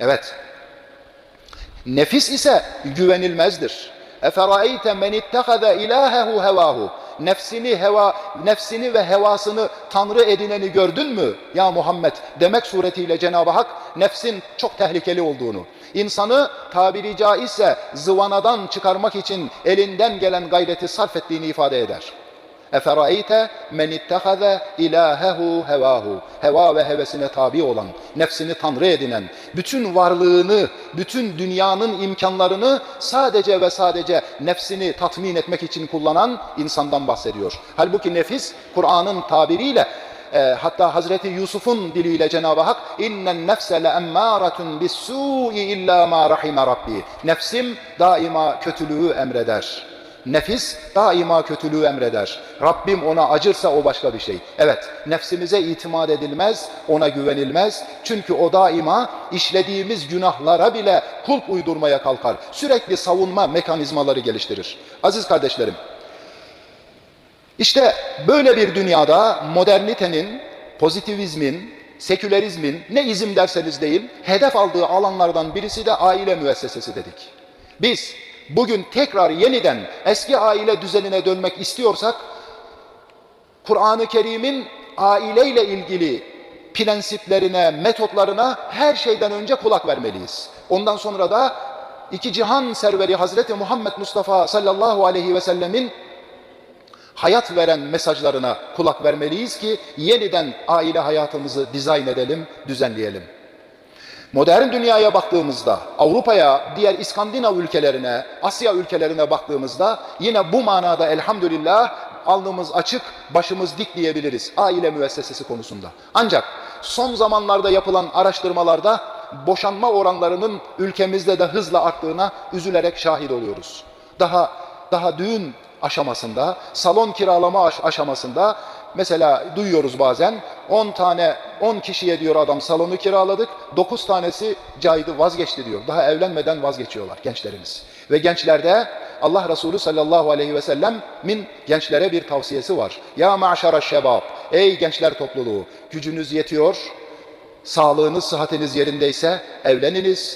Evet. Nefis ise güvenilmezdir. Eferaeyte men ittahaza ilahehu hevahu. Nefsini heva nefsini ve hevasını tanrı edineni gördün mü ya Muhammed demek suretiyle Cenab-ı Hak nefsin çok tehlikeli olduğunu, insanı tabiri caizse zıvanadan çıkarmak için elinden gelen gayreti sarf ettiğini ifade eder. Eferaeyte men ittehaze ilahehu hevahu. Heva ve hevesine tabi olan, nefsini tanrı edinen, bütün varlığını, bütün dünyanın imkanlarını sadece ve sadece nefsini tatmin etmek için kullanan insandan bahsediyor. Halbuki nefis Kur'an'ın tabiriyle e, hatta Hazreti Yusuf'un diliyle Cenab-ı Hak innen nefse le emmâretun bis-sû'i illâ mâ rahime. Nefsim daima kötülüğü emreder. Nefis daima kötülüğü emreder. Rabbim ona acırsa o başka bir şey. Evet, nefsimize itimat edilmez, ona güvenilmez. Çünkü o daima işlediğimiz günahlara bile kulp uydurmaya kalkar. Sürekli savunma mekanizmaları geliştirir. Aziz kardeşlerim, işte böyle bir dünyada modernitenin, pozitivizmin, sekülerizmin ne izim derseniz deyin, hedef aldığı alanlardan birisi de aile müessesesi dedik. Biz bugün tekrar yeniden eski aile düzenine dönmek istiyorsak, Kur'an-ı Kerim'in aileyle ilgili prensiplerine, metotlarına her şeyden önce kulak vermeliyiz. Ondan sonra da iki cihan serveri Hazreti Muhammed Mustafa sallallahu aleyhi ve sellemin hayat veren mesajlarına kulak vermeliyiz ki yeniden aile hayatımızı dizayn edelim, düzenleyelim. Modern dünyaya baktığımızda, Avrupa'ya, diğer İskandinav ülkelerine, Asya ülkelerine baktığımızda yine bu manada elhamdülillah alnımız açık, başımız dik diyebiliriz aile müessesesi konusunda. Ancak son zamanlarda yapılan araştırmalarda boşanma oranlarının ülkemizde de hızla arttığına üzülerek şahit oluyoruz. Daha daha düğün aşamasında, salon kiralama aş- aşamasında mesela duyuyoruz bazen 10 tane 10 kişiye diyor adam salonu kiraladık 9 tanesi caydı vazgeçti diyor. Daha evlenmeden vazgeçiyorlar gençlerimiz. Ve gençlerde Allah Resulü sallallahu aleyhi ve sellemin gençlere bir tavsiyesi var. Ya maşara şebab ey gençler topluluğu gücünüz yetiyor, sağlığınız, sıhhatiniz yerindeyse evleniniz,